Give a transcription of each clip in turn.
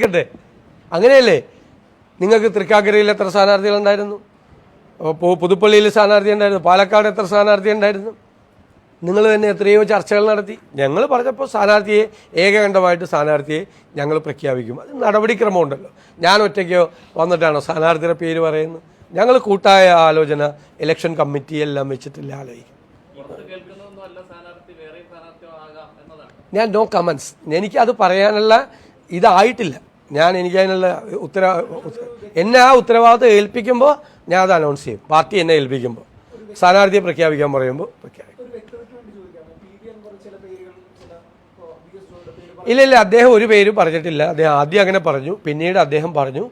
ക്കട്ടെ അങ്ങനെയല്ലേ? നിങ്ങൾക്ക് തൃക്കാക്കരയിൽ എത്ര സ്ഥാനാർത്ഥികൾ ഉണ്ടായിരുന്നു പു- പുതുപ്പള്ളിയിൽ സ്ഥാനാർത്ഥി ഉണ്ടായിരുന്നു. പാലക്കാട് എത്ര സ്ഥാനാർത്ഥി ഉണ്ടായിരുന്നു? നിങ്ങൾ തന്നെ എത്രയോ ചർച്ചകൾ നടത്തി. ഞങ്ങൾ പറഞ്ഞപ്പോൾ സ്ഥാനാർത്ഥിയെ ഏകകണ്ഠമായിട്ട് സ്ഥാനാർത്ഥിയെ ഞങ്ങൾ പ്രഖ്യാപിക്കും. അത് നടപടിക്രമമുണ്ടല്ലോ. ഞാൻ ഒറ്റയ്ക്കോ വന്നിട്ടാണോ സ്ഥാനാർത്ഥിയുടെ പേര് പറയുന്നത്? ഞങ്ങൾ കൂട്ടായ ആലോചന ഇലക്ഷൻ കമ്മിറ്റി എല്ലാം വെച്ചിട്ടില്ല ആലോചിക്കും. ഞാൻ നോ കമൻസ് എനിക്ക് അത് പറയാനുള്ള ഇതായിട്ടില്ല. ഞാൻ എനിക്ക് അതിനുള്ള ഉത്തര ഉത്ത- എന്നെ ആ ഉത്തരവാദിത്വം ഏൽപ്പിക്കുമ്പോൾ ഞാൻ അത് അനൗൺസ് ചെയ്യും. പാർട്ടി എന്നെ ഏൽപ്പിക്കുമ്പോൾ സ്ഥാനാർത്ഥിയെ പ്രഖ്യാപിക്കാൻ പറയുമ്പോൾ പ്രഖ്യാപിക്കും. ഇല്ല ഇല്ല അദ്ദേഹം ഒരു പേര് പറഞ്ഞിട്ടില്ല. അദ്ദേഹം ആദ്യം അങ്ങനെ പറഞ്ഞു. പിന്നീട് അദ്ദേഹം പറഞ്ഞു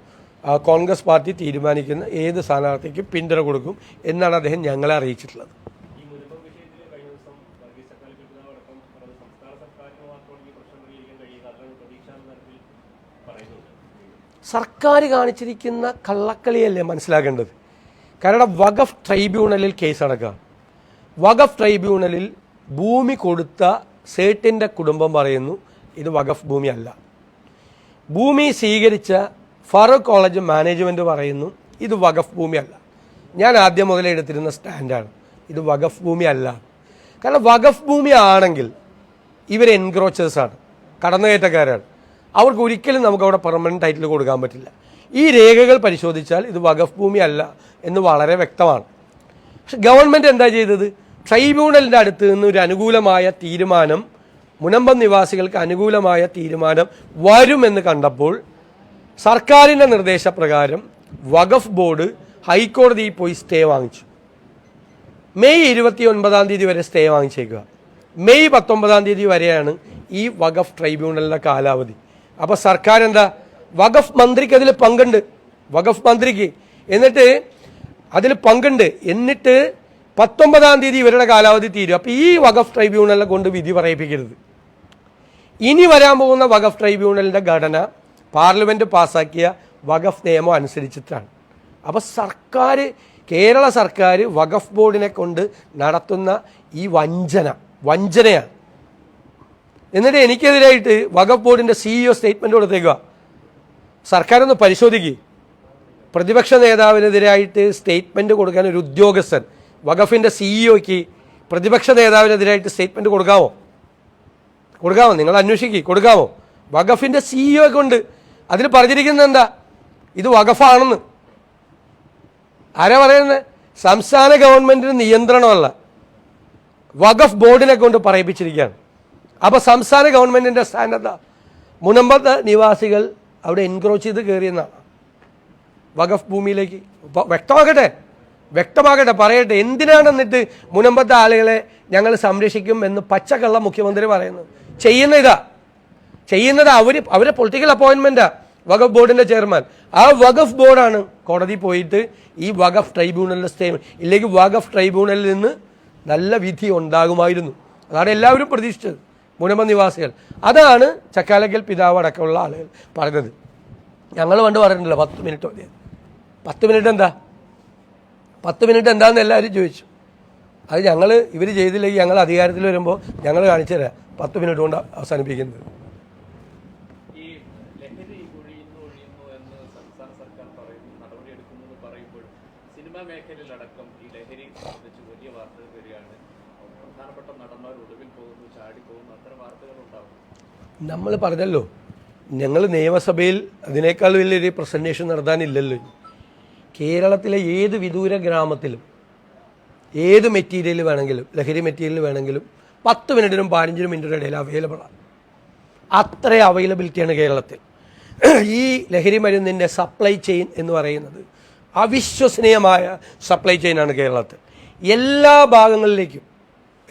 കോൺഗ്രസ് പാർട്ടി തീരുമാനിക്കുന്ന ഏത് സ്ഥാനാർത്ഥിക്കും പിന്തുണ കൊടുക്കും എന്നാണ് അദ്ദേഹം ഞങ്ങളെ അറിയിച്ചിട്ടുള്ളത്. സർക്കാർ കാണിച്ചിരിക്കുന്ന കള്ളക്കളിയല്ലേ മനസ്സിലാക്കേണ്ടത് കാരണം വഖഫ് ട്രൈബ്യൂണലിൽ കേസ് നടക്കുക വഖഫ് ട്രൈബ്യൂണലിൽ ഭൂമി കൊടുത്ത സേട്ടിന്റെ കുടുംബം പറയുന്നു ഇത് വഖഫ് ഭൂമിയല്ല ഭൂമി സ്വീകരിച്ച ഫറൂഖ് കോളേജ് മാനേജ്മെന്റ് പറയുന്നു ഇത് വഖഫ് ഭൂമിയല്ല ഞാൻ ആദ്യം മുതലേ എടുത്തിരുന്ന സ്റ്റാൻഡാണ്. ഇത് വഖഫ് ഭൂമിയല്ല കാരണം വഖഫ് ഭൂമി ആണെങ്കിൽ ഇവർ എൻക്രോച്ചേഴ്സാണ് കടന്നുകയറ്റക്കാരാണ്. അവർക്ക് ഒരിക്കലും നമുക്ക് അവിടെ പെർമനന്റ് ടൈറ്റിൽ കൊടുക്കാൻ പറ്റില്ല. ഈ രേഖകൾ പരിശോധിച്ചാൽ ഇത് വഖഫ് ഭൂമി അല്ല എന്ന് വളരെ വ്യക്തമാണ്. പക്ഷെ ഗവൺമെന്റ് എന്താ ചെയ്തത്? ട്രൈബ്യൂണലിന്റെ അടുത്ത് നിന്ന് ഒരു അനുകൂലമായ തീരുമാനം മുനമ്പം നിവാസികൾക്ക് അനുകൂലമായ തീരുമാനം വരുമെന്ന് കണ്ടപ്പോൾ സർക്കാരിന്റെ നിർദ്ദേശപ്രകാരം വഖഫ് ബോർഡ് ഹൈക്കോടതിയിൽ പോയി സ്റ്റേ വാങ്ങിച്ചു. മെയ് ഇരുപത്തി ഒൻപതാം തീയതി വരെ സ്റ്റേ വാങ്ങിച്ചേക്കുക. മെയ് പത്തൊമ്പതാം തീയതി വരെയാണ് ഈ വഖഫ് ട്രൈബ്യൂണലിന്റെ കാലാവധി. അപ്പോൾ സർക്കാർ എന്താ വഖഫ് മന്ത്രിക്ക് അതിൽ പങ്കുണ്ട്. വഖഫ് മന്ത്രിക്ക്. എന്നിട്ട് അതിൽ പങ്കുണ്ട്. എന്നിട്ട് പത്തൊമ്പതാം തീയതി ഇവരുടെ കാലാവധി തീരും. അപ്പോൾ ഈ വഖഫ് ട്രൈബ്യൂണലിനെ കൊണ്ട് വിധി പറയിപ്പിക്കരുത്. ഇനി വരാൻ പോകുന്ന വഖഫ് ട്രൈബ്യൂണലിന്റെ ഘടന പാർലമെന്റ് പാസ്സാക്കിയ വഖഫ് നിയമം അനുസരിച്ചിട്ടാണ്. അപ്പോൾ സർക്കാർ കേരള സർക്കാർ വഖഫ് ബോർഡിനെ കൊണ്ട് നടത്തുന്ന ഈ വഞ്ചന വഞ്ചനയാണ്. എന്നിട്ട് എനിക്കെതിരായിട്ട് വഖഫ് ബോർഡിന്റെ സിഇഒ സ്റ്റേറ്റ്മെന്റ് കൊടുത്തേക്കുക. സർക്കാരൊന്ന് പരിശോധിക്കുക പ്രതിപക്ഷ നേതാവിനെതിരായിട്ട് സ്റ്റേറ്റ്മെന്റ് കൊടുക്കാൻ ഒരു ഉദ്യോഗസ്ഥൻ വഖഫിന്റെ സിഇഒക്ക് പ്രതിപക്ഷ നേതാവിനെതിരായിട്ട് സ്റ്റേറ്റ്മെന്റ് കൊടുക്കാമോ കൊടുക്കാമോ നിങ്ങൾ അന്വേഷിക്കുക കൊടുക്കാമോ വഖഫിന്റെ സിഇഒ കൊണ്ട് അതിൽ പറഞ്ഞിരിക്കുന്നത് എന്താ? ഇത് വഖഫാണെന്ന്. ആരാ പറയുന്നത്? സംസ്ഥാന ഗവൺമെന്റിന് നിയന്ത്രണമല്ല. വഖഫ് ബോർഡിനെ കൊണ്ട് പറയിപ്പിച്ചിരിക്കുകയാണ്. അപ്പോൾ സംസ്ഥാന ഗവൺമെന്റിന്റെ സ്ഥാനത്ത് മുനമ്പത്ത് നിവാസികൾ അവിടെ എൻക്രോച്ച് ചെയ്ത് കയറിയെന്നാണ് വഖഫ് ഭൂമിയിലേക്ക് വ്യക്തമാകട്ടെ? വ്യക്തമാകട്ടെ പറയട്ടെ. എന്തിനാണ് എന്നിട്ട് മുനമ്പത്തെ ആളുകളെ ഞങ്ങൾ സംരക്ഷിക്കും എന്ന് പച്ചക്കള്ള മുഖ്യമന്ത്രി പറയുന്നത് ചെയ്യുന്ന ഇതാ. ചെയ്യുന്നത് അവർ അവരെ പൊളിറ്റിക്കൽ അപ്പോയിൻമെന്റാണ് വഖഫ് ബോർഡിന്റെ ചെയർമാൻ. ആ വഖഫ് ബോർഡാണ് കോടതി പോയിട്ട് ഈ വഖഫ് ട്രൈബ്യൂണലിന്റെ സ്റ്റേ ഇല്ലെങ്കിൽ വഖഫ് ട്രൈബ്യൂണലിൽ നിന്ന് നല്ല വിധി ഉണ്ടാകുമായിരുന്നു. അതാണ് എല്ലാവരും പ്രതീക്ഷിച്ചത്. മുനമ്പ നിവാസികൾ അതാണ് ചക്കാലക്കൽ പിതാവ് അടക്കമുള്ള ആളുകൾ പറഞ്ഞത് ഞങ്ങൾ പണ്ട് പറഞ്ഞിട്ടില്ല പത്ത് മിനിറ്റ് മതി. പത്ത് മിനിറ്റ് എന്താ? പത്ത് മിനിറ്റ് എന്താണെന്ന് എല്ലാവരും ചോദിച്ചു. അത് ഞങ്ങൾ ഇവർ ചെയ്തില്ലെങ്കിൽ ഞങ്ങൾ അധികാരത്തിൽ വരുമ്പോൾ ഞങ്ങൾ കാണിച്ചു തരാം. പത്ത് മിനിറ്റ് കൊണ്ട് അവസാനിപ്പിക്കുന്നത്. സിനിമാ മേഖലയിലടക്കം ഈ ലഹരി വലിയ വാർത്തകൾ വരികയാണ്. നമ്മൾ പറഞ്ഞല്ലോ ഞങ്ങൾ നിയമസഭയിൽ അതിനേക്കാൾ വലിയൊരു പ്രസന്റേഷൻ നടത്താനില്ലല്ലോ. കേരളത്തിലെ ഏത് വിദൂര ഗ്രാമത്തിലും ഏത് മെറ്റീരിയൽ വേണമെങ്കിലും ലഹരി മെറ്റീരിയൽ വേണമെങ്കിലും പത്ത് മിനിറ്റിനും പതിനഞ്ചിനും മിനിറ്റിനും ഇടയിൽ അവൈലബിളാണ് അത്ര അവൈലബിലിറ്റിയാണ് കേരളത്തിൽ. ഈ ലഹരി മരുന്നിന്റെ സപ്ലൈ ചെയിൻ എന്ന് പറയുന്നത് അവിശ്വസനീയമായ സപ്ലൈ ചെയിനാണ് കേരളത്തിൽ. എല്ലാ ഭാഗങ്ങളിലേക്കും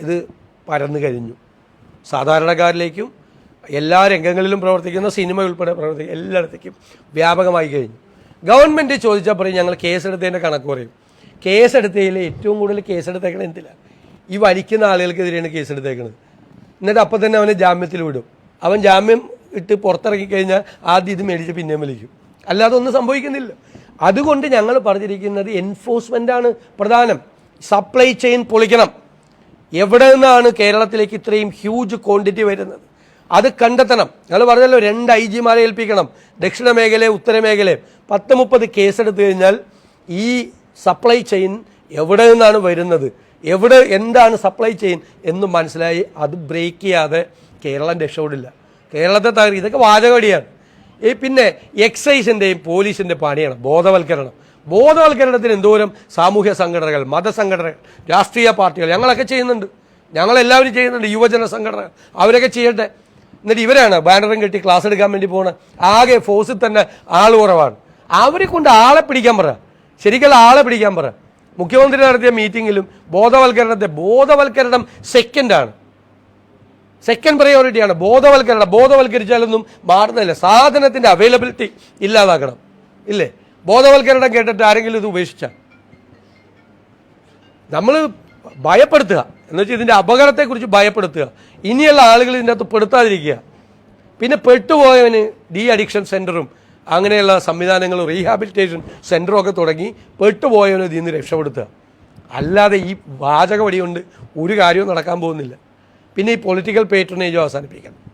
ഇത് പരന്നു കഴിഞ്ഞു. സാധാരണക്കാരിലേക്കും എല്ലാ രംഗങ്ങളിലും പ്രവർത്തിക്കുന്ന സിനിമ ഉൾപ്പെടെ പ്രവർത്തി എല്ലായിടത്തേക്കും വ്യാപകമായി കഴിഞ്ഞു. ഗവൺമെന്റ് ചോദിച്ചാൽ പറയും ഞങ്ങൾ കേസെടുത്തതിന്റെ കണക്ക് പറയും. കേസെടുത്തതിൽ ഏറ്റവും കൂടുതൽ കേസെടുത്തേക്കണത് എന്തില്ല ഈ വലിക്കുന്ന ആളുകൾക്കെതിരെയാണ് കേസെടുത്തേക്കണത്. എന്നിട്ട് അപ്പം തന്നെ അവനെ ജാമ്യത്തിൽ വിടും. അവൻ ജാമ്യം ഇട്ട് പുറത്തിറങ്ങി കഴിഞ്ഞാൽ ആദ്യം ഇത് മേടിച്ച് പിന്നെയും വലിക്കും അല്ലാതെ ഒന്നും സംഭവിക്കുന്നില്ല. അതുകൊണ്ട് ഞങ്ങൾ പറഞ്ഞിരിക്കുന്നത് എൻഫോഴ്സ്മെന്റാണ് പ്രധാനം. സപ്ലൈ ചെയിൻ പൊളിക്കണം. എവിടെ നിന്നാണ് കേരളത്തിലേക്ക് ഇത്രയും ഹ്യൂജ് ക്വാണ്ടിറ്റി വരുന്നത്? അത് കണ്ടെത്തണം. ഞങ്ങൾ പറഞ്ഞല്ലോ രണ്ട് ഐ ജിമാരെ ഏൽപ്പിക്കണം. ദക്ഷിണ മേഖലയും ഉത്തര പത്ത് മുപ്പത് കേസെടുത്തു കഴിഞ്ഞാൽ ഈ സപ്ലൈ ചെയിൻ എവിടെ നിന്നാണ് വരുന്നത്? എവിടെ എന്താണ് സപ്ലൈ ചെയിൻ എന്ന് മനസ്സിലായി അത് ബ്രേക്ക് ചെയ്യാതെ കേരളം രക്ഷപ്പെടില്ല. കേരളത്തെ തകർ ഇതൊക്കെ വാചകടിയാണ്. ഈ പിന്നെ എക്സൈസിന്റെയും പോലീസിന്റെ പണിയാണ്. ബോധവൽക്കരണം. ബോധവൽക്കരണത്തിന് എന്തോരം സാമൂഹ്യ സംഘടനകൾ മതസംഘടനകൾ രാഷ്ട്രീയ പാർട്ടികൾ ഞങ്ങളൊക്കെ ചെയ്യുന്നുണ്ട്. ഞങ്ങളെല്ലാവരും ചെയ്യുന്നുണ്ട് യുവജന സംഘടനകൾ. അവരൊക്കെ ചെയ്യട്ടെ. എന്നിട്ട് ഇവരാണ് ബാനറും കെട്ടി ക്ലാസ് എടുക്കാൻ വേണ്ടി പോകുന്നത് ആകെ ഫോഴ്സിൽ തന്നെ ആൾ കുറവാണ്. അവരെ കൊണ്ട് ആളെ പിടിക്കാൻ പറ. ശരിക്കുള്ള ആളെ പിടിക്കാൻ പറ. മുഖ്യമന്ത്രി നടത്തിയ മീറ്റിങ്ങിലും ബോധവൽക്കരണത്തെ ബോധവൽക്കരണം സെക്കൻഡാണ് സെക്കൻഡ് പ്രയോറിറ്റിയാണ് ബോധവൽക്കരണം ബോധവൽക്കരിച്ചാലൊന്നും മാറുന്നില്ല സാധനത്തിന്റെ അവൈലബിലിറ്റി ഇല്ലാതാക്കണം. ഇല്ലേ? ബോധവൽക്കരണം കേട്ടിട്ട് ആരെങ്കിലും ഇത് ഉപേക്ഷിച്ച? നമ്മൾ ഭയപ്പെടുത്തുക. എന്ന് വെച്ചാൽ ഇതിന്റെ അപകടത്തെക്കുറിച്ച് ഭയപ്പെടുത്തുക. ഇനിയുള്ള ആളുകൾ ഇതിന്റെ അകത്ത് പെടുത്താതിരിക്കുക. പിന്നെ പെട്ടുപോയവന് ഡി അഡിക്ഷൻ സെന്ററും അങ്ങനെയുള്ള സംവിധാനങ്ങളും റീഹാബിലിറ്റേഷൻ സെന്ററും ഒക്കെ തുടങ്ങി പെട്ടുപോയവന് ഇതിൽ നിന്ന് രക്ഷപ്പെടുത്തുക. അല്ലാതെ ഈ വാചക വടി കൊണ്ട് ഒരു കാര്യവും നടക്കാൻ പോകുന്നില്ല. പിന്നെ ഈ പൊളിറ്റിക്കൽ പേറ്റർണേജും അവസാനിപ്പിക്കണം.